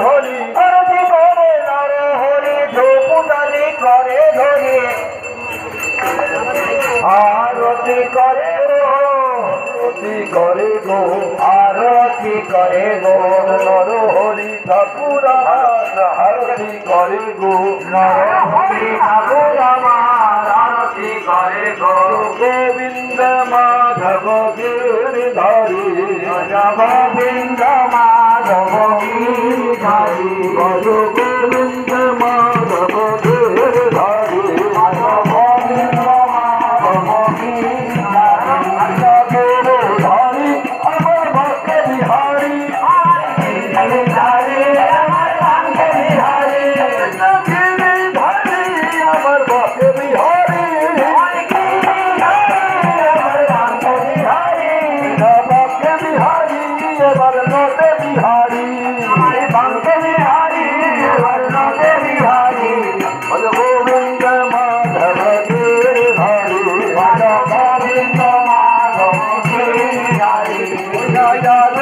ধরি আরতি করে নর হরি ধূপদানি করে ধরি আরতি করে আরতি করে গো, আরতি করে গো, নর হরি ঠাকুর আরতি করে গো, নর হরি ঠাকুর আমার আরতি করে গো। গোবিন্দ মাধব গিরিধারী গোবিন্দ யாரு